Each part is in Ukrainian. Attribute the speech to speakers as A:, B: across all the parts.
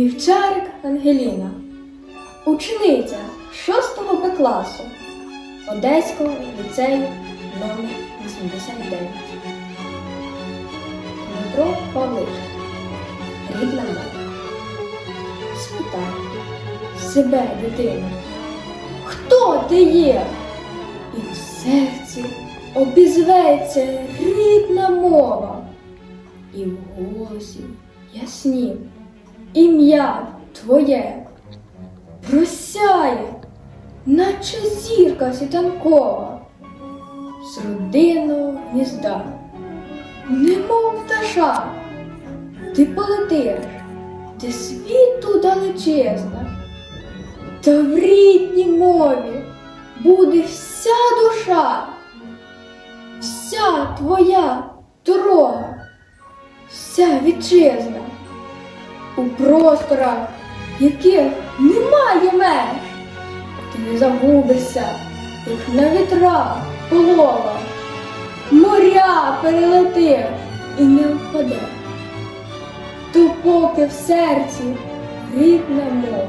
A: Вівчарик Ангеліна, учениця 6 Б класу Одеського ліцею номер 89. Дмитро Павличко, рідна мова. Спитай себе, дитину, хто ти є? І в серці обізветься рідна мова, і в голосі яснім ім'я твоє просяє, наче зірка світанкова, з родинного гнізда, немов пташа, ти полетиш, де світу далечезна, та в рідній мові буде вся душа, вся твоя дорога, вся вітчизна у просторах, яких немає меж. Ти не загубишся, як на вітрах полова, моря перелетиш і не впадеш, допоки в серці рідна мова.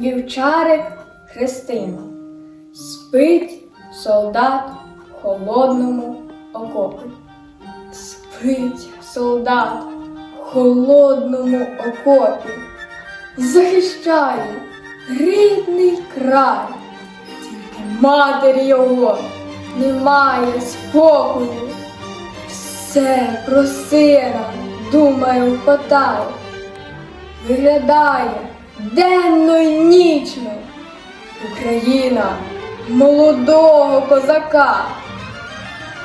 A: Вівчарик Христина спить солдат в холодному окопі. Спить солдат в холодному окопі, захищає рідний край, тільки матері його немає спокою. Все про сина, думаю, впадає, виглядає денно й нічно. Україна молодого козака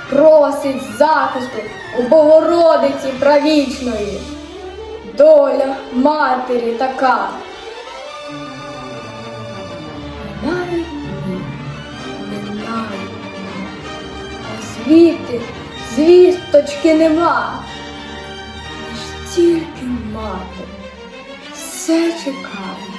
A: просить захисту у Богородиці правічної. Доля матері така. А звідти звісточки нема. Лиш тільки мати все чекає